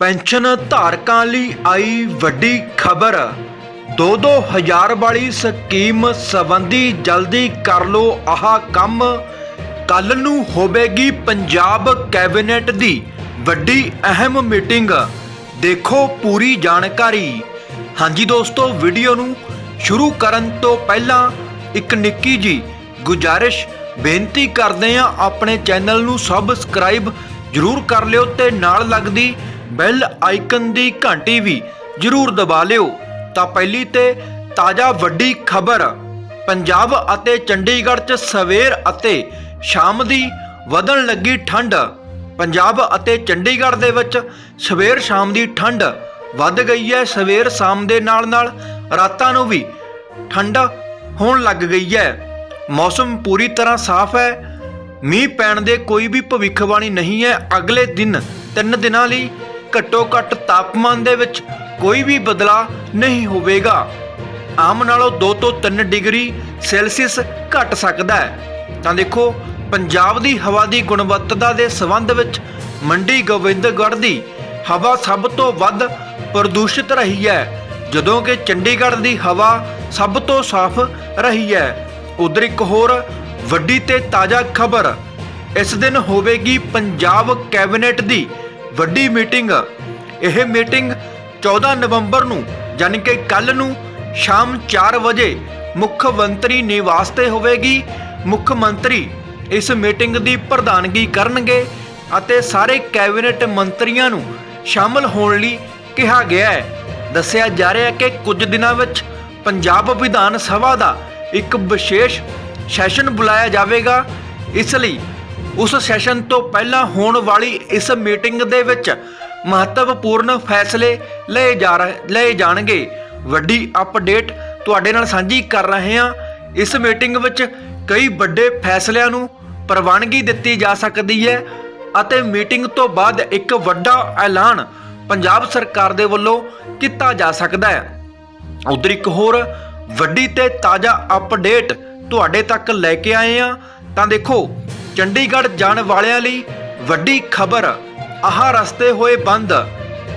Pension ਧਾਰਕਾਂ ਲਈ ਆਈ ਵੱਡੀ ਖਬਰ। 2-2 ਹਜ਼ਾਰ ਵਾਲੀ ਸਕੀਮ ਸੰਬੰਧੀ ਜਲਦੀ ਕਰ ਲੋ ਆਹ ਕੰਮ। ਕੱਲ ਨੂੰ ਹੋਵੇਗੀ ਪੰਜਾਬ ਕੈਬਨਿਟ ਦੀ ਵੱਡੀ ਅਹਿਮ ਮੀਟਿੰਗ। ਦੇਖੋ ਪੂਰੀ ਜਾਣਕਾਰੀ। ਹਾਂਜੀ ਦੋਸਤੋ, ਵੀਡੀਓ ਨੂੰ ਸ਼ੁਰੂ ਕਰਨ ਤੋਂ ਪਹਿਲਾਂ ਇੱਕ ਨਿੱਕੀ ਜੀ ਗੁਜਾਰਿਸ਼। ਬੇਨਤੀ ਕਰਦੇ ਹਾਂ, ਆਪਣੇ ਚੈਨਲ ਨੂੰ ਸਬਸਕ੍ਰਾਈਬ ਜਰੂਰ ਕਰ ਲਿਓ ਤੇ ਨਾਲ ਲੱਗਦੀ ਬੈਲ ਆਈਕਨ ਦੀ ਘੰਟੀ ਵੀ ਜਰੂਰ ਦਬਾ ਲਿਓ। ਤਾਂ ਪਹਿਲੀ ਤੇ ਤਾਜ਼ਾ ਵੱਡੀ ਖਬਰ, ਪੰਜਾਬ ਅਤੇ ਚੰਡੀਗੜ੍ਹ 'ਚ ਸਵੇਰ ਅਤੇ ਸ਼ਾਮ ਦੀ ਵਧਣ ਲੱਗੀ ਠੰਡ। ਪੰਜਾਬ ਅਤੇ ਚੰਡੀਗੜ੍ਹ ਦੇ ਵਿੱਚ ਸਵੇਰ ਸ਼ਾਮ ਦੀ ਠੰਡ ਵੱਧ ਗਈ ਹੈ। ਸਵੇਰ ਸ਼ਾਮ ਦੇ ਨਾਲ ਨਾਲ ਰਾਤਾਂ ਨੂੰ ਵੀ ਠੰਡ ਹੋਣ ਲੱਗ ਗਈ ਹੈ। ਮੌਸਮ ਪੂਰੀ ਤਰ੍ਹਾਂ ਸਾਫ਼ ਹੈ। ਮੀਂਹ ਪੈਣ ਦੇ ਕੋਈ ਵੀ ਭਵਿੱਖਬਾਣੀ ਨਹੀਂ ਹੈ। ਅਗਲੇ ਦਿਨ, ਤਿੰਨ ਦਿਨਾਂ ਲਈ ਘੱਟੋ ਘੱਟ ਤਾਪਮਾਨ ਦੇ ਵਿੱਚ ਕੋਈ ਵੀ ਬਦਲਾਅ ਨਹੀਂ ਹੋਵੇਗਾ। ਆਮ ਨਾਲੋਂ 2 ਤੋਂ 3 ਡਿਗਰੀ ਸੈਲਸੀਅਸ ਘਟ ਸਕਦਾ ਹੈ। ਤਾਂ ਦੇਖੋ, ਪੰਜਾਬ ਦੀ ਹਵਾ ਦੀ ਗੁਣਵੱਤਾ ਦੇ ਸੰਬੰਧ ਵਿੱਚ ਮੰਡੀ ਗੋਬਿੰਦਗੜ੍ਹ ਦੀ ਹਵਾ ਸਭ ਤੋਂ ਵੱਧ ਪ੍ਰਦੂਸ਼ਿਤ ਰਹੀ ਹੈ, ਜਦੋਂ ਕਿ ਚੰਡੀਗੜ੍ਹ ਦੀ ਹਵਾ ਸਭ ਤੋਂ ਸਾਫ਼ ਰਹੀ ਹੈ। ਉਧਰ ਇੱਕ ਹੋਰ ਵੱਡੀ ਤੇ ਤਾਜ਼ਾ ਖਬਰ, ਇਸ ਦਿਨ ਹੋਵੇਗੀ ਪੰਜਾਬ ਕੈਬਨਿਟ ਦੀ ਵੱਡੀ ਮੀਟਿੰਗ। ਇਹ ਮੀਟਿੰਗ 14 ਨਵੰਬਰ ਨੂੰ ਯਾਨੀ ਕਿ ਕੱਲ ਨੂੰ ਸ਼ਾਮ 4 ਵਜੇ ਮੁੱਖ ਮੰਤਰੀ ਨਿਵਾਸ ਤੇ ਹੋਵੇਗੀ। ਮੁੱਖ ਮੰਤਰੀ ਇਸ ਮੀਟਿੰਗ ਦੀ ਪ੍ਰਧਾਨਗੀ ਕਰਨਗੇ ਅਤੇ ਸਾਰੇ ਕੈਬਨਿਟ ਮੰਤਰੀਆਂ ਨੂੰ ਸ਼ਾਮਲ ਹੋਣ ਲਈ ਕਿਹਾ ਗਿਆ ਹੈ। ਦੱਸਿਆ ਜਾ ਰਿਹਾ ਹੈ ਕਿ ਕੁਝ ਦਿਨਾਂ ਵਿੱਚ ਪੰਜਾਬ ਵਿਧਾਨ ਸਭਾ ਦਾ ਇੱਕ ਵਿਸ਼ੇਸ਼ ਸੈਸ਼ਨ ਬੁਲਾਇਆ ਜਾਵੇਗਾ। ਇਸ ਲਈ ਉਸ ਸੈਸ਼ਨ ਤੋਂ ਪਹਿਲਾਂ ਹੋਣ ਵਾਲੀ ਇਸ ਮੀਟਿੰਗ ਦੇ ਵਿੱਚ ਮਹੱਤਵਪੂਰਨ ਫੈਸਲੇ ਲਏ ਜਾ ਰਹੇ, ਲਏ ਜਾਣਗੇ। ਵੱਡੀ ਅਪਡੇਟ ਤੁਹਾਡੇ ਨਾਲ ਸਾਂਝੀ ਕਰ ਰਹੇ ਹਾਂ। ਇਸ ਮੀਟਿੰਗ ਵਿੱਚ ਕਈ ਵੱਡੇ ਫੈਸਲਿਆਂ ਨੂੰ ਪ੍ਰਵਾਨਗੀ ਦਿੱਤੀ ਜਾ ਸਕਦੀ ਹੈ ਅਤੇ ਮੀਟਿੰਗ ਤੋਂ ਬਾਅਦ ਇੱਕ ਵੱਡਾ ਐਲਾਨ ਪੰਜਾਬ ਸਰਕਾਰ ਦੇ ਵੱਲੋਂ ਕੀਤਾ ਜਾ ਸਕਦਾ ਹੈ। ਉਧਰ ਇੱਕ ਹੋਰ ਵੱਡੀ ਤੇ ਤਾਜ਼ਾ ਅਪਡੇਟ ਤੁਹਾਡੇ ਤੱਕ ਲੈ ਕੇ ਆਏ ਆ ਤਾਂ ਦੇਖੋ ਚੰਡੀਗੜ੍ਹ ਜਾਣ ਵਾਲਿਆਂ ਲਈ ਵੱਡੀ ਖਬਰ। ਆਹ ਰਸਤੇ ਹੋਏ ਬੰਦ।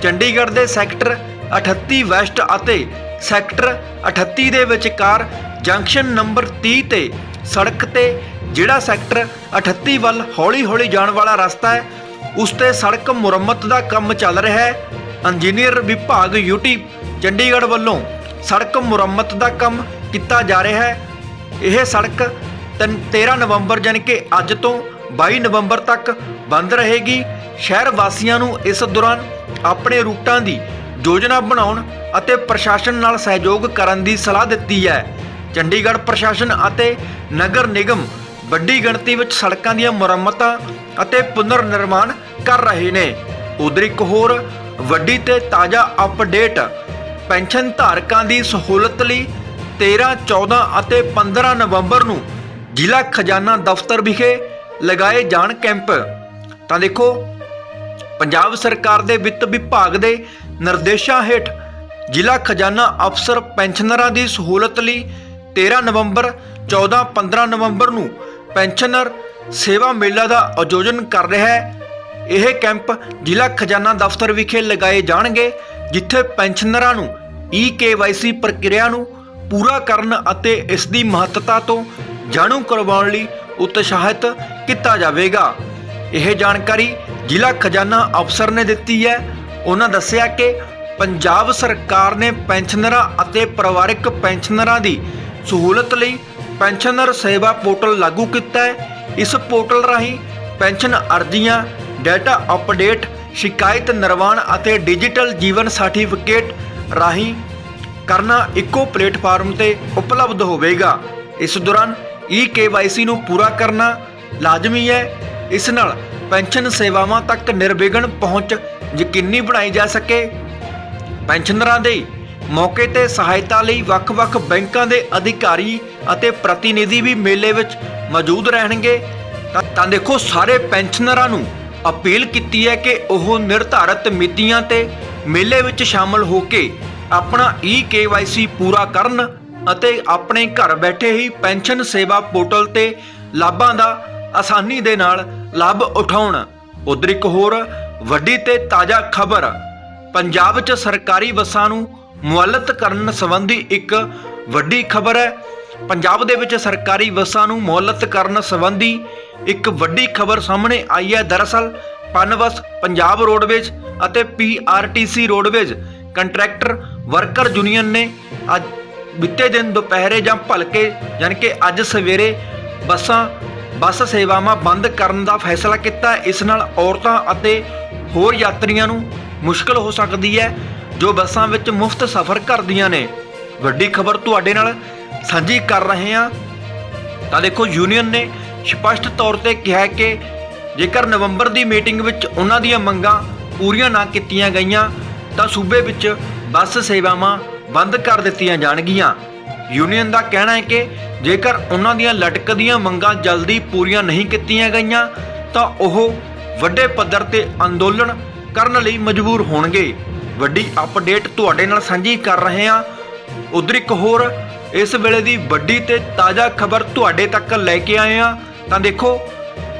ਚੰਡੀਗੜ੍ਹ ਦੇ ਸੈਕਟਰ 38 ਵੈਸਟ ਅਤੇ ਸੈਕਟਰ 38 ਦੇ ਵਿਚਕਾਰ ਜੰਕਸ਼ਨ ਨੰਬਰ 30 ਤੇ ਸੜਕ ਤੇ ਜਿਹੜਾ ਸੈਕਟਰ 38 ਵੱਲ ਹੌਲੀ-ਹੌਲੀ ਜਾਣ ਵਾਲਾ ਰਸਤਾ ਹੈ, ਉਸ ਤੇ ਸੜਕ ਮੁਰੰਮਤ ਦਾ ਕੰਮ ਚੱਲ ਰਿਹਾ ਹੈ। ਇੰਜੀਨੀਅਰ ਵਿਭਾਗ ਯੂਟੀ ਚੰਡੀਗੜ੍ਹ ਵੱਲੋਂ ਸੜਕ ਮੁਰੰਮਤ ਦਾ ਕੰਮ ਕੀਤਾ ਜਾ ਰਿਹਾ ਹੈ। ਇਹ ਸੜਕ 13 ਨਵੰਬਰ ਯਾਨੀ ਕਿ ਅੱਜ ਤੋਂ 22 ਨਵੰਬਰ ਤੱਕ ਬੰਦ ਰਹੇਗੀ। ਸ਼ਹਿਰ ਵਾਸੀਆਂ ਨੂੰ ਇਸ ਦੌਰਾਨ ਆਪਣੇ ਰੂਟਾਂ ਦੀ ਯੋਜਨਾ ਬਣਾਉਣ ਅਤੇ ਪ੍ਰਸ਼ਾਸਨ ਨਾਲ ਸਹਿਯੋਗ ਕਰਨ ਦੀ ਸਲਾਹ ਦਿੱਤੀ ਹੈ। ਚੰਡੀਗੜ੍ਹ ਪ੍ਰਸ਼ਾਸਨ ਅਤੇ ਨਗਰ ਨਿਗਮ ਵੱਡੀ ਗਿਣਤੀ ਵਿੱਚ ਸੜਕਾਂ ਦੀਆਂ ਮੁਰੰਮਤਾਂ ਅਤੇ ਪੁਨਰ ਨਿਰਮਾਣ ਕਰ ਰਹੇ ਨੇ। ਉਧਰ ਇੱਕ ਹੋਰ ਵੱਡੀ ਤੇ ਤਾਜ਼ਾ ਅਪਡੇਟ ਪੈਨਸ਼ਨ ਧਾਰਕਾਂ ਦੀ ਸਹੂਲਤ ਲਈ 13, 14 ਅਤੇ 15 ਨਵੰਬਰ ਨੂੰ ਜ਼ਿਲ੍ਹਾ ਖਜ਼ਾਨਾ ਦਫ਼ਤਰ ਵਿਖੇ ਲਗਾਏ ਜਾਣ ਕੈਂਪ। ਤਾਂ ਦੇਖੋ, ਪੰਜਾਬ ਸਰਕਾਰ ਦੇ ਵਿੱਤ ਵਿਭਾਗ ਦੇ ਨਿਰਦੇਸ਼ਾਂ ਹੇਠ ਜ਼ਿਲ੍ਹਾ ਖਜ਼ਾਨਾ ਅਫਸਰ ਪੈਨਸ਼ਨਰਾਂ ਦੀ ਸਹੂਲਤ ਲਈ 13 ਨਵੰਬਰ 14 15 ਨਵੰਬਰ ਨੂੰ ਪੈਨਸ਼ਨਰ ਸੇਵਾ ਮੇਲਾ ਦਾ ਆਯੋਜਨ ਕਰ ਰਿਹਾ ਹੈ। ਇਹ ਕੈਂਪ ਜ਼ਿਲ੍ਹਾ ਖਜ਼ਾਨਾ ਦਫ਼ਤਰ ਵਿਖੇ ਲਗਾਏ ਜਾਣਗੇ, ਜਿੱਥੇ ਪੈਨਸ਼ਨਰਾਂ ਨੂੰ ਈ ਪ੍ਰਕਿਰਿਆ ਨੂੰ ਪੂਰਾ ਕਰਨ ਅਤੇ ਇਸ ਦੀ ਮਹੱਤਤਾ ਤੋਂ ਜਾਣੂ ਕਰਵਾਉਣ ਲਈ ਉਤਸ਼ਾਹਿਤ ਕੀਤਾ ਜਾਵੇਗਾ। ਇਹ ਜਾਣਕਾਰੀ ਜ਼ਿਲ੍ਹਾ ਖਜ਼ਾਨਾ ਅਫਸਰ ਨੇ ਦਿੱਤੀ ਹੈ। ਉਹਨਾਂ ਦੱਸਿਆ ਕਿ ਪੰਜਾਬ ਸਰਕਾਰ ਨੇ ਪੈਨਸ਼ਨਰਾਂ ਅਤੇ ਪਰਿਵਾਰਕ ਪੈਨਸ਼ਨਰਾਂ ਦੀ ਸਹੂਲਤ ਲਈ ਪੈਨਸ਼ਨਰ ਸੇਵਾ ਪੋਰਟਲ ਲਾਗੂ ਕੀਤਾ ਹੈ। ਇਸ ਪੋਰਟਲ ਰਾਹੀਂ ਪੈਨਸ਼ਨ ਅਰਜ਼ੀਆਂ, ਡਾਟਾ ਅਪਡੇਟ, ਸ਼ਿਕਾਇਤ ਨਿਰਵਾਣ ਅਤੇ ਡਿਜੀਟਲ ਜੀਵਨ ਸਰਟੀਫਿਕੇਟ ਰਾਹੀਂ ਕਰਨਾ ਇੱਕੋ ਪਲੇਟਫਾਰਮ ਤੇ ਉਪਲਬਧ ਹੋਵੇਗਾ। ਇਸ ਦੌਰਾਨ ਈ ਨੂੰ ਪੂਰਾ ਕਰਨਾ ਲਾਜ਼ਮੀ ਹੈ। ਇਸ ਨਾਲ ਪੈਨਸ਼ਨ ਸੇਵਾਵਾਂ ਤੱਕ ਨਿਰਵਿਘਨ ਪਹੁੰਚ ਯਕੀਨੀ ਬਣਾਈ ਜਾ ਸਕੇ। ਪੈਨਸ਼ਨਰਾਂ ਦੇ ਮੌਕੇ ਤੇ ਸਹਾਇਤਾ ਲਈ ਵੱਖ-ਵੱਖ ਬੈਂਕਾਂ ਦੇ ਅਧਿਕਾਰੀ ਅਤੇ ਪ੍ਰਤੀਨਿਧੀ ਵੀ ਮੇਲੇ ਵਿੱਚ ਮੌਜੂਦ ਰਹਿਣਗੇ। ਤਾਂ- ਤਾਂ ਦੇਖੋ, ਸਾਰੇ ਪੈਨਸ਼ਨਰਾਂ ਨੂੰ ਅਪੀਲ ਕੀਤੀ ਹੈ ਕਿ ਉਹ ਨਿਰਧਾਰਤ ਮਿਤੀਆਂ ਤੇ ਮੇਲੇ ਵਿੱਚ ਸ਼ਾਮਲ ਹੋ ਕੇ ਆਪਣਾ ਈ ਪੂਰਾ ਕਰਨ ਅਤੇ ਆਪਣੇ ਘਰ ਬੈਠੇ ਹੀ ਪੈਨਸ਼ਨ ਸੇਵਾ ਪੋਰਟਲ ਤੇ ਲਾਭਾਂ ਦਾ ਆਸਾਨੀ ਦੇ ਨਾਲ ਲਾਭ ਉਠਾਉਣ। ਉਧਰ ਇੱਕ ਹੋਰ ਵੱਡੀ ਤੇ ਤਾਜ਼ਾ ਖਬਰ, ਪੰਜਾਬ 'ਚ ਸਰਕਾਰੀ ਬੱਸਾਂ ਨੂੰ ਮੁਅੱਲਤ ਕਰਨ ਸੰਬੰਧੀ ਇੱਕ ਵੱਡੀ ਖਬਰ ਹੈ। ਪੰਜਾਬ ਦੇ ਵਿੱਚ ਸਰਕਾਰੀ ਬੱਸਾਂ ਨੂੰ ਮੁਅੱਲਤ ਕਰਨ ਸੰਬੰਧੀ ਇੱਕ ਵੱਡੀ ਖਬਰ ਸਾਹਮਣੇ ਆਈ ਹੈ। ਦਰਅਸਲ, ਪਨਬਸ, ਪੰਜਾਬ ਰੋਡਵੇਜ਼ ਅਤੇ PRTC roadways contractor, worker union ਨੇ ਅੱਜ ਬੀਤੇ ਦਿਨ ਦੁਪਹਿਰੇ ਜਾਂ ਭਲਕੇ ਯਾਨੀ ਕਿ ਅੱਜ ਸਵੇਰੇ ਬੱਸਾਂ, ਬੱਸ ਸੇਵਾਵਾਂ ਬੰਦ ਕਰਨ ਦਾ ਫੈਸਲਾ ਕੀਤਾ। ਇਸ ਨਾਲ ਔਰਤਾਂ ਅਤੇ ਹੋਰ ਯਾਤਰੀਆਂ ਨੂੰ ਮੁਸ਼ਕਲ ਹੋ ਸਕਦੀ ਹੈ, ਜੋ ਬੱਸਾਂ ਵਿੱਚ ਮੁਫਤ ਸਫ਼ਰ ਕਰਦੀਆਂ ਨੇ। ਵੱਡੀ ਖਬਰ ਤੁਹਾਡੇ ਨਾਲ ਸਾਂਝੀ ਕਰ ਰਹੇ ਹਾਂ। ਤਾਂ ਦੇਖੋ, ਯੂਨੀਅਨ ਨੇ ਸਪਸ਼ਟ ਤੌਰ ਤੇ ਕਿਹਾ ਕਿ ਜੇਕਰ ਨਵੰਬਰ ਦੀ ਮੀਟਿੰਗ ਵਿੱਚ ਉਹਨਾਂ ਦੀਆਂ ਮੰਗਾਂ ਪੂਰੀਆਂ ਨਾ ਕੀਤੀਆਂ ਗਈਆਂ ਤਾਂ ਸੂਬੇ ਵਿੱਚ ਬੱਸ ਸੇਵਾਵਾਂ ਬੰਦ ਕਰ ਦਿੱਤੀਆਂ ਜਾਣਗੀਆਂ। ਯੂਨੀਅਨ ਦਾ ਕਹਿਣਾ ਹੈ ਕਿ ਜੇਕਰ ਉਹਨਾਂ ਦੀਆਂ ਲਟਕਦੀਆਂ ਮੰਗਾਂ ਜਲਦੀ ਪੂਰੀਆਂ ਨਹੀਂ ਕੀਤੀਆਂ ਗਈਆਂ, ਤਾਂ ਉਹ ਵੱਡੇ ਪੱਧਰ ਤੇ ਅੰਦੋਲਨ ਕਰਨ ਲਈ ਮਜਬੂਰ ਹੋਣਗੇ। ਵੱਡੀ ਅਪਡੇਟ ਤੁਹਾਡੇ ਨਾਲ ਸਾਂਝੀ ਕਰ ਰਹੇ ਹਾਂ। ਉਧਰ ਇੱਕ ਹੋਰ, ਇਸ ਵੇਲੇ ਦੀ ਵੱਡੀ ਤੇ ਤਾਜ਼ਾ ਖਬਰ ਤੁਹਾਡੇ ਤੱਕ ਲੈ ਕੇ ਆਏ ਹਾਂ। ਤਾਂ ਦੇਖੋ,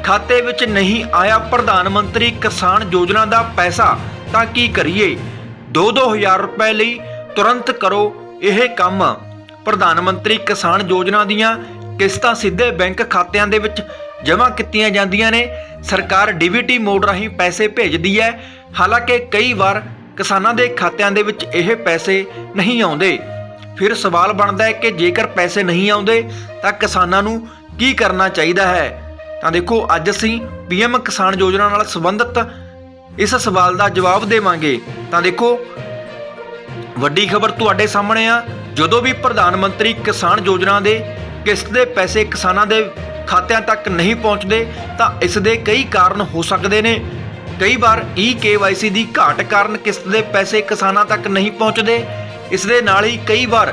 ਖਾਤੇ ਵਿੱਚ ਨਹੀਂ ਆਇਆ ਪ੍ਰਧਾਨ ਮੰਤਰੀ ਕਿਸਾਨ ਯੋਜਨਾ ਦਾ ਪੈਸਾ, ਤਾਂ ਕੀ ਕਰੀਏ? 2-2000 ਰੁਪਏ ਲਈ ਤੁਰੰਤ ਕਰੋ ਇਹ ਕੰਮ। ਪ੍ਰਧਾਨ ਮੰਤਰੀ ਕਿਸਾਨ ਯੋਜਨਾ ਦੀਆਂ ਕਿਸ਼ਤਾਂ ਸਿੱਧੇ ਬੈਂਕ ਖਾਤਿਆਂ ਦੇ ਵਿੱਚ ਜਮ੍ਹਾਂ ਕੀਤੀਆਂ ਜਾਂਦੀਆਂ ਨੇ। ਸਰਕਾਰ ਡੀਬੀਟੀ ਮੋਡ ਰਾਹੀਂ ਪੈਸੇ ਭੇਜਦੀ ਹੈ। ਹਾਲਾਂਕਿ ਕਈ ਵਾਰ ਕਿਸਾਨਾਂ ਦੇ ਖਾਤਿਆਂ ਦੇ ਵਿੱਚ ਇਹ ਪੈਸੇ ਨਹੀਂ ਆਉਂਦੇ। ਫਿਰ ਸਵਾਲ ਬਣਦਾ ਹੈ ਕਿ ਜੇਕਰ ਪੈਸੇ ਨਹੀਂ ਆਉਂਦੇ ਤਾਂ ਕਿਸਾਨਾਂ ਨੂੰ ਕੀ ਕਰਨਾ ਚਾਹੀਦਾ ਹੈ? ਤਾਂ ਦੇਖੋ, ਅੱਜ ਅਸੀਂ ਪੀਐਮ ਕਿਸਾਨ ਯੋਜਨਾ ਨਾਲ ਸੰਬੰਧਿਤ ਇਸ ਸਵਾਲ ਦਾ ਜਵਾਬ ਦੇਵਾਂਗੇ। ਤਾਂ ਦੇਖੋ, ਵੱਡੀ ਖਬਰ ਤੁਹਾਡੇ ਸਾਹਮਣੇ ਆ। ਜਦੋਂ ਵੀ ਪ੍ਰਧਾਨ ਮੰਤਰੀ ਕਿਸਾਨ ਯੋਜਨਾ ਦੇ ਕਿਸ਼ਤ ਦੇ ਪੈਸੇ ਕਿਸਾਨਾਂ ਦੇ ਖਾਤਿਆਂ ਤੱਕ ਨਹੀਂ ਪਹੁੰਚਦੇ, ਤਾਂ ਇਸ ਦੇ ਕਈ ਕਾਰਨ ਹੋ ਸਕਦੇ ਨੇ। ਕਈ ਵਾਰ ਈ KYC ਦੀ ਘਾਟ ਕਾਰਨ ਕਿਸ਼ਤ ਦੇ ਪੈਸੇ ਕਿਸਾਨਾਂ ਤੱਕ ਨਹੀਂ ਪਹੁੰਚਦੇ। ਇਸ ਦੇ ਨਾਲ ਹੀ ਕਈ ਵਾਰ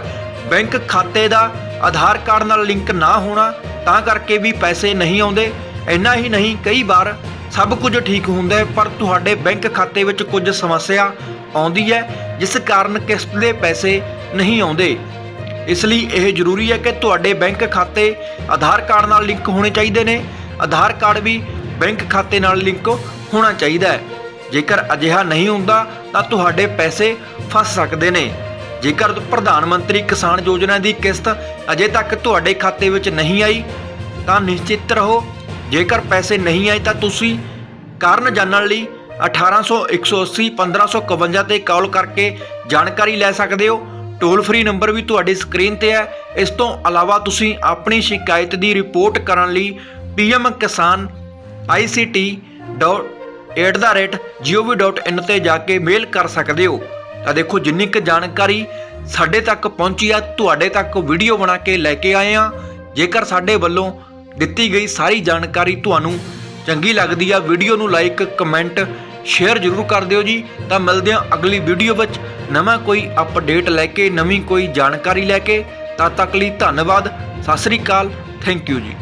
ਬੈਂਕ ਖਾਤੇ ਦਾ ਆਧਾਰ ਕਾਰਡ ਨਾਲ ਲਿੰਕ ਨਾ ਹੋਣਾ, ਤਾਂ ਕਰਕੇ ਵੀ ਪੈਸੇ ਨਹੀਂ ਆਉਂਦੇ। ਇੰਨਾ ਹੀ ਨਹੀਂ, ਕਈ ਵਾਰ ਸਭ ਕੁਝ ਠੀਕ ਹੁੰਦਾ ਹੈ, ਪਰ ਤੁਹਾਡੇ ਬੈਂਕ ਖਾਤੇ ਵਿੱਚ ਕੁਝ ਸਮੱਸਿਆ ਆਉਂਦੀ ਹੈ, ਜਿਸ ਕਾਰਨ ਕਿਸ਼ਤ ਦੇ ਪੈਸੇ ਨਹੀਂ ਆਉਂਦੇ। ਇਸ ਲਈ ਇਹ ਜ਼ਰੂਰੀ ਹੈ ਕਿ ਤੁਹਾਡੇ ਬੈਂਕ ਖਾਤੇ ਆਧਾਰ ਕਾਰਡ ਨਾਲ ਲਿੰਕ ਹੋਣੇ ਚਾਹੀਦੇ ਨੇ। ਆਧਾਰ ਕਾਰਡ ਵੀ ਬੈਂਕ ਖਾਤੇ ਨਾਲ ਲਿੰਕ ਹੋਣਾ ਚਾਹੀਦਾ ਹੈ। ਜੇਕਰ ਅਜਿਹਾ ਨਹੀਂ ਹੁੰਦਾ, ਤਾਂ ਤੁਹਾਡੇ ਪੈਸੇ ਫਸ ਸਕਦੇ ਨੇ। ਜੇਕਰ ਪ੍ਰਧਾਨ ਮੰਤਰੀ ਕਿਸਾਨ ਯੋਜਨਾ ਦੀ ਕਿਸ਼ਤ ਅਜੇ ਤੱਕ ਤੁਹਾਡੇ ਖਾਤੇ ਵਿੱਚ ਨਹੀਂ ਆਈ, ਤਾਂ ਨਿਸ਼ਚਿਤ ਰਹੋ। ਜੇਕਰ ਪੈਸੇ ਨਹੀਂ ਆਏ ਤਾਂ ਤੁਸੀਂ ਕਾਰਨ ਜਾਣਨ ਲਈ 1800 180 1551 ਤੇ ਕਾਲ ਕਰਕੇ ਜਾਣਕਾਰੀ ਲੈ ਸਕਦੇ ਹੋ। ਟੋਲ ਫ੍ਰੀ ਨੰਬਰ ਵੀ ਤੁਹਾਡੀ ਸਕਰੀਨ ਤੇ ਹੈ। ਇਸ ਤੋਂ ਇਲਾਵਾ ਤੁਸੀਂ ਆਪਣੀ ਸ਼ਿਕਾਇਤ ਦੀ ਰਿਪੋਰਟ ਕਰਨ ਲਈ ਪੀਐਮ ਕਿਸਾਨ ict.gov.in ਤੇ ਜਾ ਕੇ ਮੇਲ ਕਰ ਸਕਦੇ ਹੋ। ਤਾਂ ਦੇਖੋ, ਜਿੰਨੀ ਕੁ ਜਾਣਕਾਰੀ ਸਾਡੇ ਤੱਕ ਪਹੁੰਚੀ ਆ, ਤੁਹਾਡੇ ਤੱਕ ਵੀਡੀਓ ਬਣਾ ਕੇ ਲੈ ਕੇ ਆਏ ਆ। ਜੇਕਰ ਸਾਡੇ ਵੱਲੋਂ ਦਿੱਤੀ ਗਈ ਸਾਰੀ ਜਾਣਕਾਰੀ ਤੁਹਾਨੂੰ ਚੰਗੀ ਲੱਗਦੀ ਆ, ਵੀਡੀਓ ਨੂੰ ਲਾਈਕ ਕਮੈਂਟ ਸ਼ੇਅਰ ਜ਼ਰੂਰ ਕਰ ਦਿਓ ਜੀ। ਤਾਂ ਮਿਲਦੇ ਹਾਂ ਅਗਲੀ ਵੀਡੀਓ ਵਿੱਚ। ਨਵਾਂ ਕੋਈ ਅਪਡੇਟ ਲੈ ਕੇ, ਨਵੀਂ ਕੋਈ ਜਾਣਕਾਰੀ ਲੈ ਕੇ। ਤਦ ਤੱਕ ਲਈ ਧੰਨਵਾਦ। ਸਤਿ ਸ੍ਰੀ ਅਕਾਲ। ਥੈਂਕ ਯੂ ਜੀ।